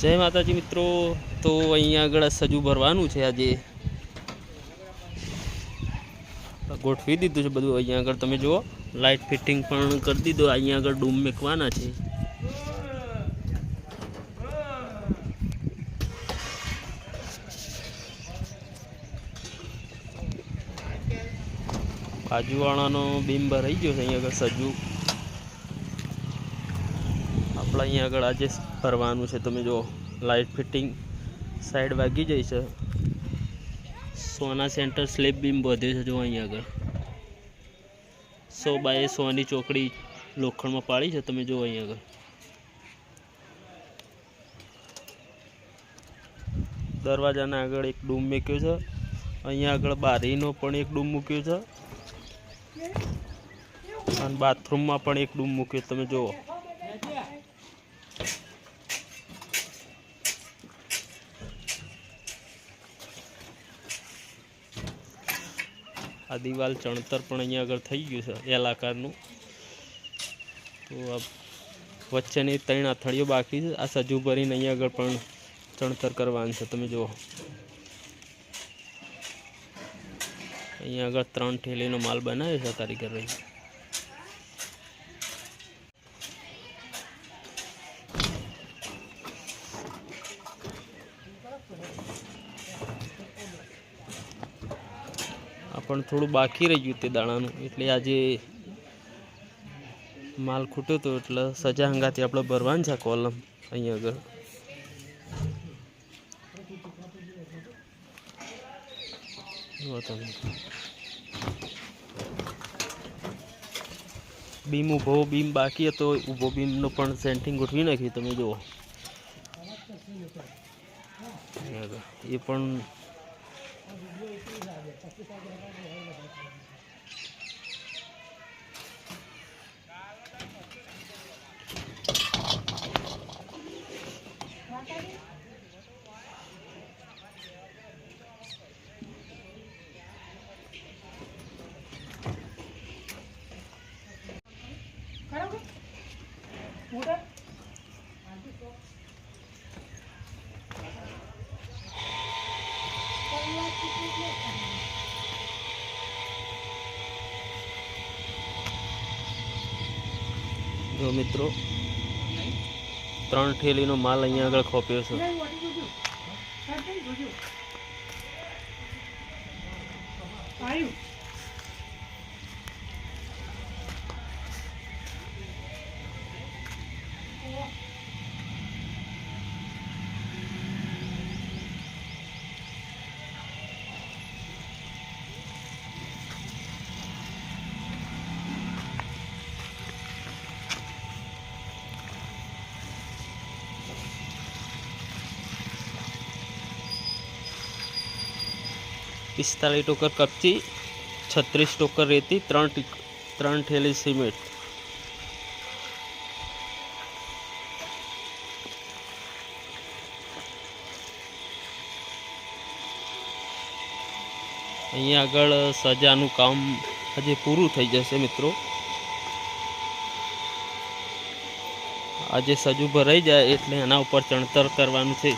જય માતાજી મિત્રો. તો અહીંયા આગળ સજુ ભરવાનું છે આજે. ગોઠવી દીધું છે બધું. અહીંયા આગળ તમે જુઓ. લાઇટ ફિટિંગ પણ કરી દીધું. અહીંયા આગળ ડૂમ મેકવાના છે. બાજુવાળાનો બીમ ભરાઈ ગયો છે. અહીંયા આગળ સજુ. આપણે અહીંયા આગળ આજે ભરવાનું છે. તમે જુઓ લાઇટ ફિટિંગ સાઈડ વાગી જાય છે. સોના સેન્ટર સ્લીપ બીમ બધે છે. જો અહીંયા આગળ. સો બાય સોની ચોકડી લોખંડમાં પાડી છે. તમે જુઓ અહીંયા આગળ. દરવાજાના આગળ એક ડૂમ મૂક્યો છે. અહીંયા આગળ બારીનો પણ એક ડૂમ મૂક્યો છે. અને બાથરૂમમાં પણ એક ડૂમ મૂક્યો તમે જુઓ. આ દિવાલ ચણતર પણ અહીંયા આગળ થઈ ગયું છે એલ આકારનું તો આ વચ્ચેની ત્રણ અથડીઓ બાકી છે, આ સજુ ભરીને અહીંયા આગળ પણ ચણતર કરવાનું છે, તમે જુઓ. અહીંયા આગળ ત્રણ ઠેલીનો માલ બનાવ્યો છે કારીગર રહી આ પણ થોડું બાકી રહી ગયું તે દાણાનું. એટલે આજે માલ ખૂટ્યો હતો એટલે સજા હંગાથી આપણે ભરવાનું છે કોલમ અહીંયા આગળ. બીમ ઊભો બીમ બાકી હતો ઊભો બીમનો પણ સેન્ટિંગ ગોઠવી નાખ્યું તમે જુઓ. એ પણ just like that. જો મિત્રો ત્રણ ઠેલીનો માલ અહીંયા આગળ ખોપ્યો છે. પિસ્તાલીસ ટોકર કપચી, છત્રીસ ટોકર રેતી, ત્રણ ત્રણ ઠેલી સિમેન્ટ. અહીંયા આગળ સજાનું કામ હજી પૂરું થઈ જશે મિત્રો. આજે સજુ ભરાઈ જાય એટલે એના ઉપર ચણતર કરવાનું છે.